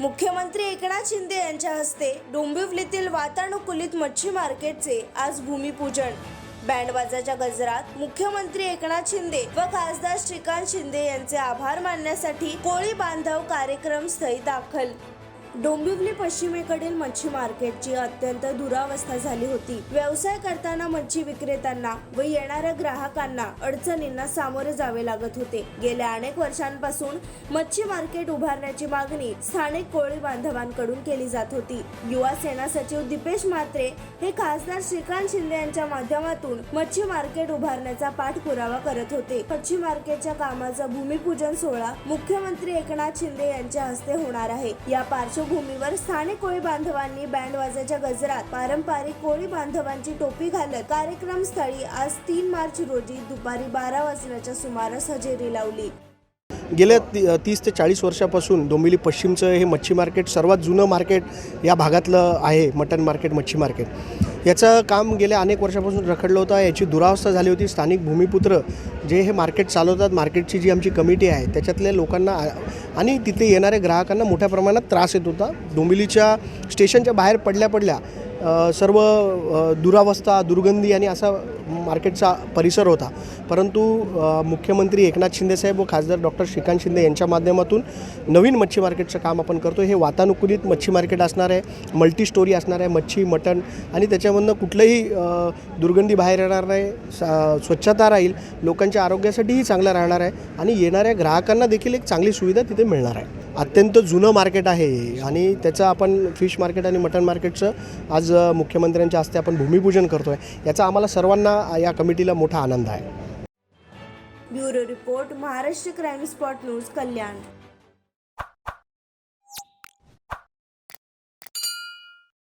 मुख्यमंत्री एकनाथ शिंदे यांच्या हस्ते डोंबिवलीतील वातानुकूलित मच्छी मार्केटचे आज भूमिपूजन. बँडवाजाच्या गजरात मुख्यमंत्री एकनाथ शिंदे व खासदार श्रीकांत शिंदे यांचे आभार मानण्यासाठी कोळी बांधव कार्यक्रम स्थळी दाखल. डोंबिवली पश्चिमेकडील मच्छी मार्केटची अत्यंत दुरावस्था झाली होती. व्यवसाय करताना मच्छी विक्रेत्यांना व येणाऱ्या ग्राहकांना अडचणींना सामोरे जावे लागत होते. गेल्या अनेक वर्षांपासून मच्छी मार्केट उभारण्याची मागणी स्थानिक कोळी बांधवांकडून केली जात होती. युवा सेना सचिव दीपेश म्हात्रे हे खासदार श्रीकांत शिंदे यांच्या माध्यमातून मच्छी मार्केट उभारण्याचा पाठपुरावा करत होते. मच्छी मार्केटच्या कामाचा भूमिपूजन सोहळा मुख्यमंत्री एकनाथ शिंदे यांच्या हस्ते होणार आहे. या पार्श्वभूमीवर स्थानिक कोळी बांधवांनी बँड वाजाच्या गजरात पारंपरिक कोळी बांधवांची टोपी घालत कार्यक्रम स्थळी आज तीन मार्च रोजी दुपारी बारा वाजण्याच्या सुमारास हजेरी लावली. गेल्या ती तीस ते चाळीस वर्षापासून डोंबिवली पश्चिमचं हे मच्छी मार्केट सर्वात जुनं मार्केट या भागातलं आहे मटन मार्केट मच्छी मार्केट. याचं काम गेल्या अनेक वर्षापासून रखडलं होतं. याची दुरावस्था झाली होती. स्थानिक भूमिपुत्र जे हे मार्केट चालवतात मार्केटची जी आमची कमिटी आहे त्याच्यातल्या लोकांना आणि तिथे येणाऱ्या ग्राहकांना मोठ्या प्रमाणात त्रास येत होता. डोंबिवलीच्या स्टेशनच्या बाहेर पडल्या पडल्या सर्व दुरावस्था दुर्गंधी आणि असा मार्केटचा परिसर होता. परंतु मुख्यमंत्री एकनाथ शिंदेसाहेब व खासदार डॉक्टर श्रीकांत शिंदे यांच्या माध्यमातून नवीन मच्छी मार्केटचं काम आपण करतो. हे वातानुकूलित मच्छी मार्केट असणार आहे मल्टी स्टोरी असणार आहे मच्छी मटण आणि त्याच्यामधनं कुठलंही दुर्गंधी बाहेर येणार नाही स्वच्छता राहील लोकांच्या आरोग्यासाठीही चांगलं राहणार आहे आणि येणाऱ्या ग्राहकांना देखील एक चांगली सुविधा तिथे मिळणार आहे. अत्यंत जुनं मार्केट आहे आणि त्याचं आपण फिश मार्केट आणि मटन मार्केटचं आज मुख्यमंत्र्यांच्या हस्ते आपण भूमिपूजन करतो आहे याचा आम्हाला सर्वांना अ, या कमिटीला मोठा आनंद आहे. Bureau report Maharashtra crime spot news Kalyan.